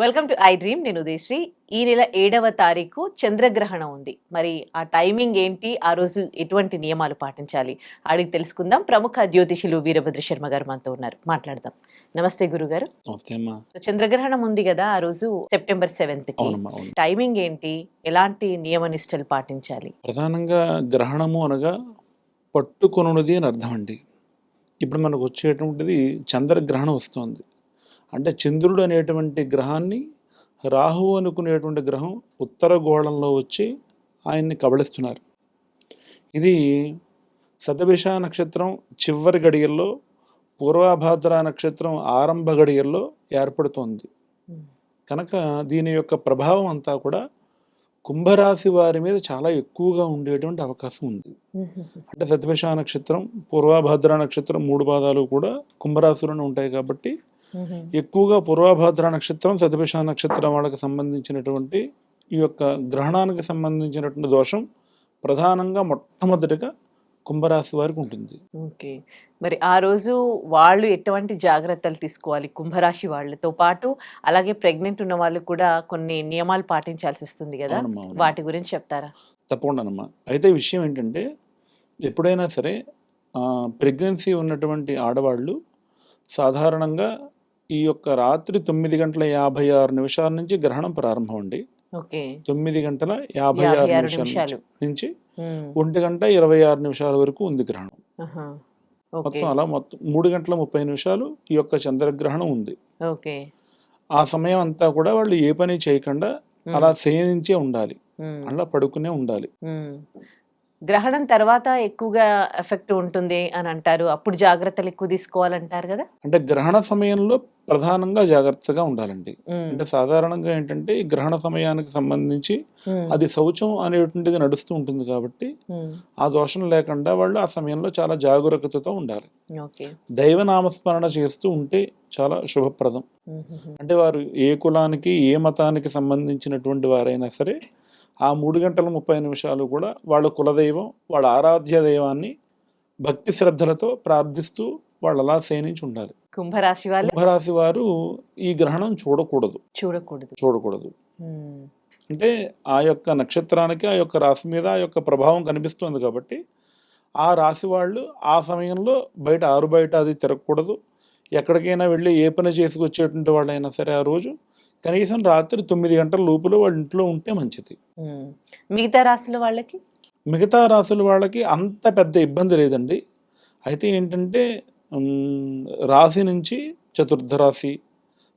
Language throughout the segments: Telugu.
వెల్కమ్ టు ఐ డ్రీమ్ నేను ఉదయశ్రీ. ఈ నెల ఏడవ తారీఖు చంద్రగ్రహణం ఉంది. మరి ఆ టైమింగ్ ఏంటి? ఆ రోజు ఎటువంటి నియమాలు పాటించాలి? అడిగి తెలుసుకుందాం. ప్రముఖ జ్యోతిషులు వీరభద్ర శర్మ గారు మనతో ఉన్నారు. మాట్లాడదాం. నమస్తే గురుగారు. చంద్రగ్రహణం ఉంది కదా ఆ రోజు సెప్టెంబర్ సెవెంత్ టైమింగ్ ఏంటి? ఎలాంటి నియమ నిష్టలు పాటించాలి? ప్రధానంగా గ్రహణము అనగా పట్టుకొనున్నది అని అర్థం అండి. ఇప్పుడు మనకు వచ్చేటువంటిది చంద్రగ్రహణం వస్తుంది. అంటే చంద్రుడు అనేటువంటి గ్రహాన్ని రాహువు అనుకునేటువంటి గ్రహం ఉత్తర గోళంలో వచ్చి ఆయన్ని కబళిస్తున్నారు. ఇది శతభిష నక్షత్రం చివరి గడియల్లో పూర్వాభాద్ర నక్షత్రం ఆరంభ గడియల్లో ఏర్పడుతోంది. కనుక దీని యొక్క ప్రభావం అంతా కూడా కుంభరాశి వారి మీద చాలా ఎక్కువగా ఉండేటువంటి అవకాశం ఉంది. అంటే శతభిష నక్షత్రం పూర్వాభాద్ర నక్షత్రం మూడు పాదాలు కూడా కుంభరాశిలోనే ఉంటాయి కాబట్టి ఎక్కువగా పూర్వాభాద్ర నక్షత్రం సతభిష నక్షత్రం వాళ్ళకి సంబంధించినటువంటి ఈ యొక్క గ్రహణానికి సంబంధించినటువంటి దోషం ప్రధానంగా మొట్టమొదటిగా కుంభరాశి వారికి ఉంటుంది. ఓకే. మరి ఆ రోజు వాళ్ళు ఎటువంటి జాగ్రత్తలు తీసుకోవాలి? కుంభరాశి వాళ్ళతో పాటు అలాగే ప్రెగ్నెంట్ ఉన్న వాళ్ళు కూడా కొన్ని నియమాలు పాటించాల్సి వస్తుంది కదా. వాటి గురించి చెప్తారా? తప్పకుండానమ్మా అయితే విషయం ఏంటంటే ఎప్పుడైనా సరే ప్రెగ్నెన్సీ ఉన్నటువంటి ఆడవాళ్ళు సాధారణంగా ఈ యొక్క రాత్రి తొమ్మిది గంటల యాభై ఆరు నిమిషాల నుంచి గ్రహణం ప్రారంభం అండి తొమ్మిది గంటల యాభై ఆరు నిమిషాల. నుంచి- ఒంటి గంట ఇరవై ఆరు నిమిషాల వరకు ఉంది గ్రహణం. మొత్తం అలా మొత్తం మూడు గంటల ముప్పై నిమిషాలు ఈ యొక్క చంద్రగ్రహణం ఉంది. ఆ సమయం అంతా కూడా వాళ్ళు ఏ పని చేయకుండా అలా శయనించే ఉండాలి. అలా పడుకునే ఉండాలి. గ్రహణం తర్వాత ఎక్కువగా ఎఫెక్ట్ ఉంటుంది అని అంటారు. అప్పుడు జాగ్రత్తలు ఎక్కువ తీసుకోవాలంటారు కదా? అంటే గ్రహణ సమయంలో ప్రధానంగా జాగ్రత్తగా ఉండాలండి. అంటే సాధారణంగా ఏంటంటే ఈ గ్రహణ సమయానికి సంబంధించి అది శౌచం అనేటువంటిది నడుస్తూ ఉంటుంది కాబట్టి ఆ దోషం లేకుండా వాళ్ళు ఆ సమయంలో చాలా జాగరూకతతో ఉండాలి. ఓకే. దైవ నామస్మరణ చేస్తూ ఉంటే చాలా శుభప్రదం. అంటే వారు ఏ కులానికి ఏ మతానికి సంబంధించినటువంటి వారైనా సరే ఆ మూడు గంటల ముప్పై నిమిషాలు కూడా వాళ్ళ కులదైవం వాళ్ళ ఆరాధ్య దైవాన్ని భక్తి శ్రద్ధలతో ప్రార్థిస్తూ వాళ్ళు అలా సేనించి ఉండాలి. కుంభరాశి వాళ్ళు కుంభరాశి వారు ఈ గ్రహణం చూడకూడదు. చూడకూడదు. చూడకూడదు. అంటే ఆ యొక్క నక్షత్రానికి ఆ యొక్క రాశి మీద ఆ యొక్క ప్రభావం కనిపిస్తుంది కాబట్టి ఆ రాశి వాళ్ళు ఆ సమయంలో బయట ఆరు బయట అది తిరగకూడదు. ఎక్కడికైనా వెళ్ళి ఏ పని చేసుకొచ్చేటువంటి వాళ్ళైనా సరే ఆ రోజు కనీసం రాత్రి తొమ్మిది గంటల లోపల వాళ్ళ ఇంట్లో ఉంటే మంచిది. మిగతా రాశుల వాళ్ళకి? మిగతా రాశుల వాళ్ళకి అంత పెద్ద ఇబ్బంది లేదండి. అయితే ఏంటంటే రాశి నుంచి చతుర్థ రాశి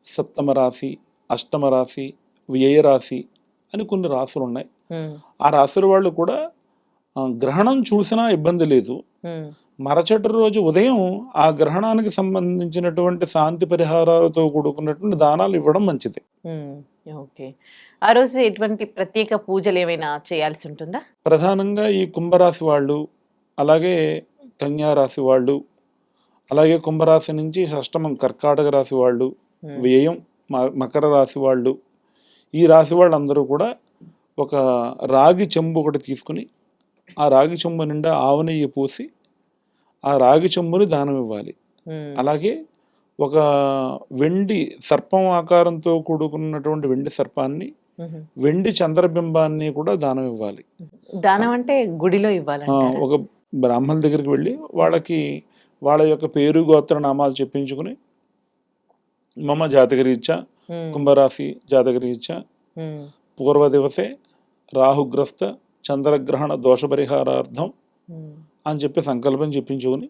సప్తమ రాశి అష్టమ రాశి వ్యయ రాశి అని కొన్ని రాశులు ఉన్నాయి. ఆ రాశుల వాళ్ళు కూడా గ్రహణం చూసినా ఇబ్బంది లేదు. మరచటి రోజు ఉదయం ఆ గ్రహణానికి సంబంధించినటువంటి శాంతి పరిహారాలతో కూడుకున్నటువంటి దానాలు ఇవ్వడం మంచిది. ఓకే. ఆ రోజు ఎటువంటి ప్రత్యేక పూజలు ఏమైనా చేయాల్సి ఉంటుందా? ప్రధానంగా ఈ కుంభరాశి వాళ్ళు అలాగే కన్యా రాశి వాళ్ళు అలాగే కుంభరాశి నుంచి షష్టమం కర్కాటక రాశి వాళ్ళు వ్యయం మకర రాశి వాళ్ళు ఈ రాశి వాళ్ళందరూ కూడా ఒక రాగి చెంబు ఒకటి తీసుకుని ఆ రాగి చెంబు నిండా ఆవు నెయ్యి పోసి ఆ రాగి చెంబుని దానం ఇవ్వాలి. అలాగే ఒక వెండి సర్పం ఆకారంతో కూడుకున్నటువంటి వెండి సర్పాన్ని వెండి చంద్రబింబాన్ని కూడా దానం ఇవ్వాలి. దానం అంటే గుడిలో ఆ, ఇవ్వాలంటారా ఒక బ్రాహ్మణుల దగ్గరికి వెళ్ళి వాళ్ళకి వాళ్ళ యొక్క పేరు గోత్ర నామాలు చెప్పించుకుని మమ జాతకరీత్యా కుంభరాశి జాతకరీత్యా పూర్వ దివసే రాహుగ్రస్త చంద్రగ్రహణ దోష పరిహారార్థం అని చెప్పి సంకల్పం చెప్పించుకుని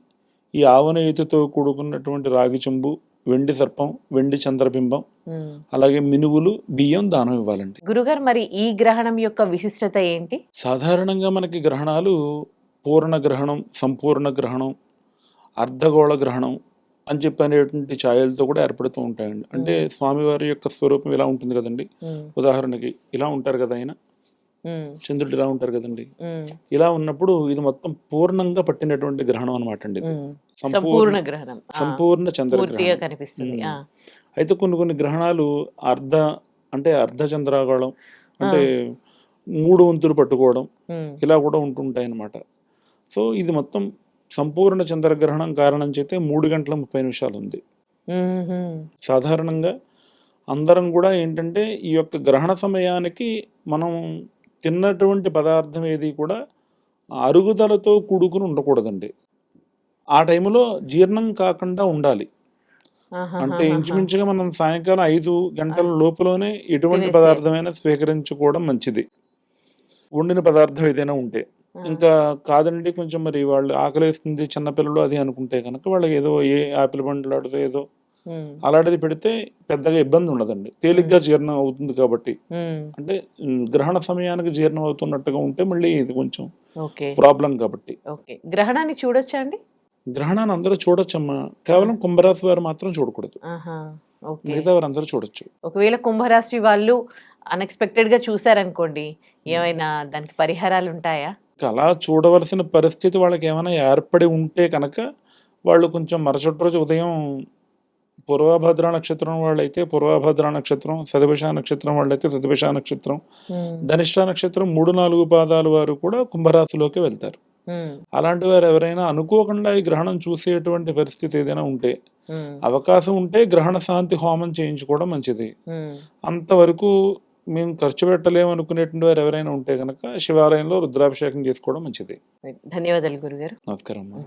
ఈ ఆవనయితితో కూడుకున్నటువంటి రాగి చెంబు వెండి సర్పం వెండి చంద్రబింబం. అలాగే మినువులు బియ్యం దానం ఇవ్వాలండి. గురుగారు మరి ఈ గ్రహణం యొక్క విశిష్టత ఏంటి? సాధారణంగా మనకి గ్రహణాలు పూర్ణ గ్రహణం సంపూర్ణ గ్రహణం అర్ధగోళ గ్రహణం అని చెప్పి అనేటువంటి ఛాయలతో కూడా ఏర్పడుతూ ఉంటాయండి. అంటే స్వామివారి యొక్క స్వరూపం ఇలా ఉంటుంది కదండి. ఉదాహరణకి ఇలా ఉంటారు కదా ఆయన. చంద్రుడు ఇలా ఉంటారు కదండి. ఇలా ఉన్నప్పుడు ఇది మొత్తం పూర్ణంగా పట్టినటువంటి గ్రహణం అనమాట అండి. సంపూర్ణ గ్రహణం. సంపూర్ణ చంద్రగ్రహణం. కనిపిస్తుంది. అయితే కొన్ని కొన్ని గ్రహణాలు అర్ధ అంటే అర్ధ చంద్రాగోళం అంటే మూడు వంతులు పట్టుకోవడం ఇలా కూడా ఉంటుంటాయి అన్నమాట సో ఇది మొత్తం సంపూర్ణ చంద్రగ్రహణం కారణం చేతే మూడు గంటల ముప్పై నిమిషాలు ఉంది. సాధారణంగా అందరం కూడా ఏంటంటే ఈ యొక్క గ్రహణ సమయానికి మనం తిన్నటువంటి పదార్థం ఏది కూడా అరుగుదలతో కూడుకుని ఉండకూడదండి. ఆ టైంలో జీర్ణం కాకుండా ఉండాలి. అంటే ఇంచుమించుగా మనం సాయంకాలం ఐదు గంటల లోపులోనే ఎటువంటి. పదార్థమైనా స్వీకరించుకోవడం మంచిది. వండిన పదార్థం ఏదైనా ఉంటే. ఇంకా కాదండి కొంచెం మరి వాళ్ళు ఆకలేస్తుంది చిన్నపిల్లలు అది అనుకుంటే కనుక వాళ్ళకి ఏదో ఏ ఆపిల్ బండ్లు ఆడితే ఏదో అలాంటిది పెడితే పెద్దగా ఇబ్బంది ఉండదండి. తేలిగ్గా జీర్ణం అవుతుంది కాబట్టి. అంటే గ్రహణ సమయానికి జీర్ణం అవుతున్నట్టుగా ఉంటే మళ్ళీ ఇది కొంచెం ప్రాబ్లం కాబట్టి. గ్రహణాన్ని చూడొచ్చా అండి? గ్రహణాన్ని అందరూ చూడొచ్చమ్మా. కేవలం కుంభరాశి వారు మాత్రం చూడకూడదు. మిగతా వారు అందరూ చూడొచ్చు. ఒకవేళ కుంభరాశి వాళ్ళు అన్ఎక్స్పెక్టెడ్గా చూసారనుకోండి ఏమైనా దానికి పరిహారాలు ఉంటాయా? అలా చూడవలసిన పరిస్థితి వాళ్ళకి ఏమైనా ఏర్పడి ఉంటే కనుక వాళ్ళు కొంచెం మరుసటి రోజు ఉదయం పూర్వభద్ర నక్షత్రం వాళ్ళైతే పూర్వభద్ర నక్షత్రం సదభిష నక్షత్రం వాళ్ళైతే సదభిష నక్షత్రం ధనిష్ట నక్షత్రం మూడు నాలుగు పాదాలు వారు కూడా కుంభరాశిలోకి వెళ్తారు. అలాంటి వారు ఎవరైనా అనుకోకుండా ఈ గ్రహణం చూసేటువంటి పరిస్థితి ఏదైనా ఉంటే అవకాశం ఉంటే గ్రహణ శాంతి హోమం చేయించుకోవడం మంచిది. అంతవరకు మేము ఖర్చు పెట్టలేము అనుకునేటువంటి వారు ఎవరైనా ఉంటే కనుక శివాలయంలో రుద్రాభిషేకం చేసుకోవడం మంచిది. ధన్యవాదాలు గురుగారు. నమస్కారం